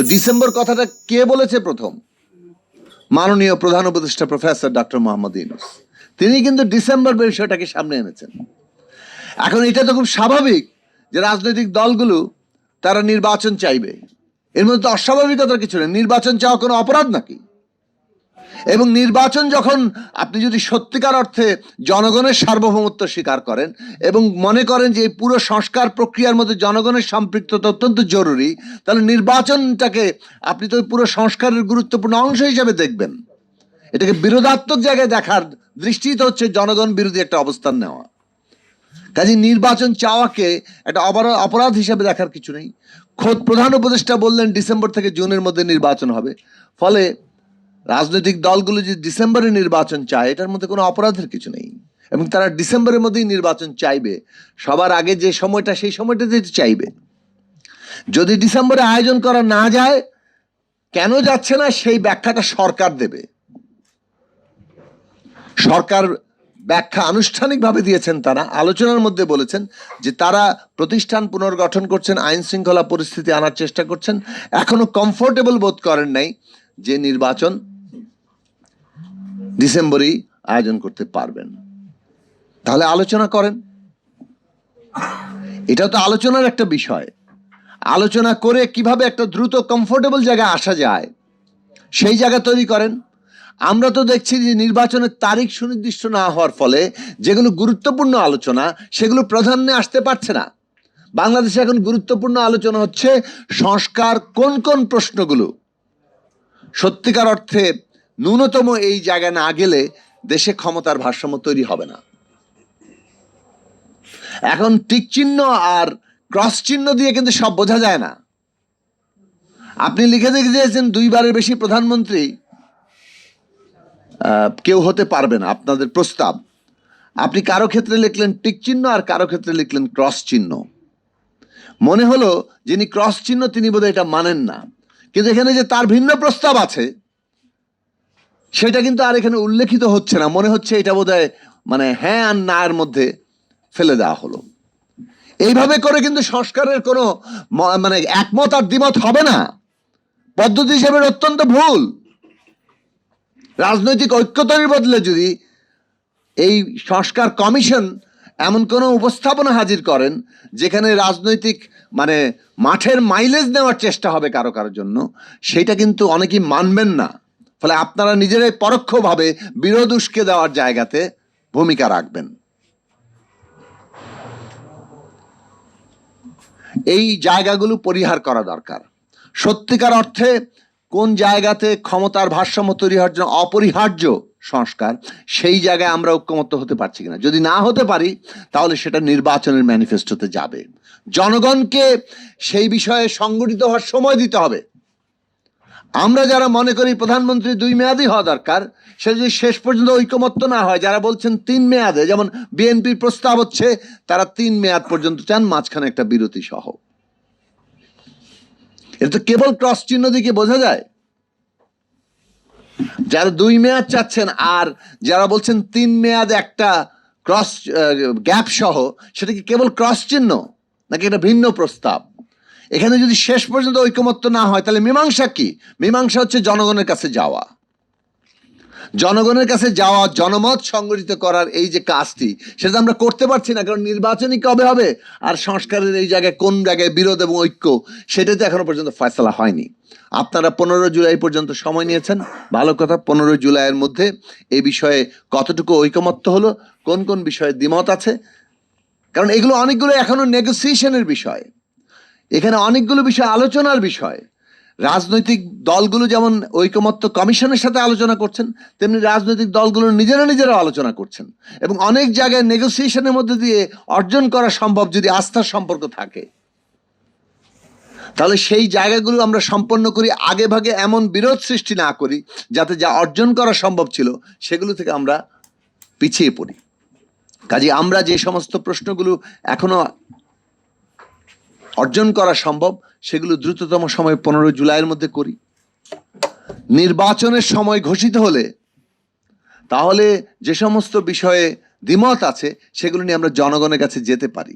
তো ডিসেম্বর কথাটা কে বলেছে প্রথম? মাননীয় প্রধান উপদেষ্টা প্রফেসর ডক্টর মোহাম্মদ ইউনুস। তিনি কিন্তু ডিসেম্বর বিষয়টাকে সামনে এনেছেন। এখন এটা তো খুব স্বাভাবিক যে রাজনৈতিক দলগুলো তারা নির্বাচন চাইবে। এর মধ্যে তো অস্বাভাবিকতার কিছু নেই। নির্বাচন চাওয়া কোনো অপরাধ নাকি? এবং নির্বাচন যখন আপনি যদি সত্যিকার অর্থে জনগণের সার্বভৌমত্ব স্বীকার করেন এবং মনে করেন যে এই পুরো সংস্কার প্রক্রিয়ার মধ্যে জনগণের সম্পৃক্ততা অত্যন্ত জরুরি, তাহলে নির্বাচনটাকে আপনি তো পুরো সংস্কারের গুরুত্বপূর্ণ অংশ হিসেবে দেখবেন। এটাকে বিরোধাত্মক জায়গায় দেখার দৃষ্টিতে হচ্ছে জনগণ বিরোধী একটা অবস্থান নেওয়া। কাজে নির্বাচন চাওয়াকে একটা অপরাধ অপরাধ হিসেবে দেখার কিছু নেই। খোদ প্রধান উপদেষ্টা বললেন ডিসেম্বর থেকে জুনের মধ্যে নির্বাচন হবে। ফলে রাজনৈতিক দলগুলো যে ডিসেম্বরে নির্বাচন চায়, এটার মধ্যে কোনো অপরাধের কিছু নেই। এবং তারা ডিসেম্বরের মধ্যেই নির্বাচন চাইবে। সবার আগে যে সময়টা, সেই সময়টাতে চাইবে। যদি ডিসেম্বরে আয়োজন করা না যায়, কেন যাচ্ছে না, সেই ব্যাখ্যাটা সরকার দেবে। সরকার ব্যাখ্যা আনুষ্ঠানিকভাবে দিয়েছেন তারা। আলোচনার মধ্যে বলেছেন যে তারা প্রতিষ্ঠান পুনর্গঠন করছেন আইন শৃঙ্খলা পরিস্থিতি আনার চেষ্টা করছেন। এখনও কমফোর্টেবল বোধ করেন নাই। যে নির্বাচন ডিসেম্বরেই আয়োজন করতে পারবেন। তাহলে আলোচনা করেন। এটা তো আলোচনার একটা বিষয়। আলোচনা করে কীভাবে একটা দ্রুত কমফোর্টেবল জায়গায় আসা যায়, সেই জায়গা তৈরি করেন। আমরা তো দেখছি যে নির্বাচনের তারিখ সুনির্দিষ্ট না হওয়ার ফলে যেগুলো গুরুত্বপূর্ণ আলোচনা, সেগুলো প্রাধান্যে আসতে পারছে না। বাংলাদেশে এখন গুরুত্বপূর্ণ আলোচনা হচ্ছে সংস্কার কোন কোন প্রশ্নগুলো সত্যিকার অর্থে ন্যূনতম এই জায়গায় না গেলে দেশে ক্ষমতার ভারসাম্য তৈরি হবে না। এখন টিক চিহ্ন আর ক্রস চিহ্ন দিয়ে কিন্তু সব বোঝা যায় না। আপনি লিখে দেখে দিয়েছেন দুইবারের বেশি প্রধানমন্ত্রী কেউ হতে পারবে না, আপনাদের প্রস্তাব। আপনি কারও ক্ষেত্রে লিখলেন টিক চিহ্ন আর কারও ক্ষেত্রে লিখলেন ক্রস চিহ্ন। মনে হলো যিনি ক্রস চিহ্ন তিনি বোধহয় এটা মানেন না। কিন্তু এখানে যে তার ভিন্ন প্রস্তাব আছে, সেটা কিন্তু আর এখানে উল্লেখিত হচ্ছে না। মনে হচ্ছে এটা বোধহয় মানে হ্যাঁ আর না এর মধ্যে ফেলে দেওয়া হলো। এইভাবে করে কিন্তু সংস্কারের কোনো মানে একমত আর দ্বিমত হবে না। পদ্ধতি হিসেবে অত্যন্ত ভুল। রাজনৈতিক ঐক্যতার বদলে যদি এই সংস্কার কমিশন এমন কোনো উপস্থাপনা হাজির করেন যেখানে রাজনৈতিক মানে মাঠের মাইলেজ নেওয়ার চেষ্টা হবে কারও কারোর জন্য, সেটা কিন্তু অনেকেই মানবেন না। ফলে আপনারা নিজেরাই পরোক্ষভাবে বিরোধ উস্কে দেওয়ার জায়গাতে ভূমিকা রাখবেন। এই জায়গাগুলো পরিহার করা দরকার। সত্যিকার অর্থে কোন জায়গাতে ক্ষমতার ভারসাম্য তৈরি হওয়ার জন্য অপরিহার্য সংস্কার, সেই জায়গায় আমরা ঐক্যমত্য হতে পারছি কিনা। যদি না হতে পারি, তাহলে সেটা নির্বাচনের ম্যানিফেস্টোতে যাবে। জনগণকে সেই বিষয়ে সংগঠিত হওয়ার সময় দিতে হবে। আমরা যারা মনে করি প্রধানমন্ত্রী দুই মেয়াদই হওয়া দরকার সেটা যদি শেষ পর্যন্ত ঐকমত্য না হয়, যারা বলছেন তিন মেয়াদে, যেমন বিএনপির প্রস্তাব হচ্ছে, তারা তিন মেয়াদ পর্যন্ত চান, মাঝখানে একটা বিরতি সহ এটা তো কেবল ক্রস চিহ্ন দিকে বোঝা যায়। যারা দুই মেয়াদ চাচ্ছেন আর যারা বলছেন তিন মেয়াদ একটা ক্রস গ্যাপ সহ, সেটা কি কেবল ক্রস চিহ্ন? নাকি এটা ভিন্ন প্রস্তাব? এখানে যদি শেষ পর্যন্ত ঐকমত্য না হয়, তাহলে মীমাংসা কি? মীমাংসা হচ্ছে জনগণের কাছে যাওয়া। জনগণের কাছে যাওয়া, জনমত সংগঠিত করার এই যে কাজটি, সেটা আমরা করতে পারছি না, কারণ নির্বাচনই কবে হবে আর সংস্কারের এই জায়গায় কোন জায়গায় বিরোধ এবং ঐক্য, সেটা তো এখনও পর্যন্ত ফয়সলা হয়নি। আপনারা পনেরো জুলাই পর্যন্ত সময় নিয়েছেন। ভালো কথা, পনেরো জুলাইয়ের মধ্যে এই বিষয়ে কতটুকু ঐকমত্য হলো, কোন কোন বিষয়ে দ্বিমত আছে, কারণ এগুলো অনেকগুলো এখনও নেগোসিয়েশনের বিষয়। এখানে অনেকগুলো বিষয় আলোচনার বিষয়। রাজনৈতিক দলগুলো যেমন ঐকমত্য কমিশনের সাথে আলোচনা করছেন, তেমনি রাজনৈতিক দলগুলো নিজেরা নিজেরা আলোচনা করছেন। এবং অনেক জায়গায় নেগোসিয়েশনের মধ্যে দিয়ে অর্জন করা সম্ভব যদি আস্থার সম্পর্ক থাকে। তাহলে সেই জায়গাগুলো আমরা সম্পন্ন করি, আগে ভাগে এমন বিরোধ সৃষ্টি না করি, যাতে যা অর্জন করা সম্ভব ছিল, সেগুলো থেকে আমরা পিছিয়ে পড়ি। কাজে আমরা যে সমস্ত প্রশ্নগুলো এখনও অর্জন করা সম্ভব, সেগুলো দ্রুততম সময় পনেরো জুলাইয়ের মধ্যে করি। নির্বাচনের সময় ঘোষিত হলে, তাহলে যে সমস্ত বিষয়ে দ্বিমত আছে, সেগুলো নিয়ে আমরা জনগণের কাছে যেতে পারি।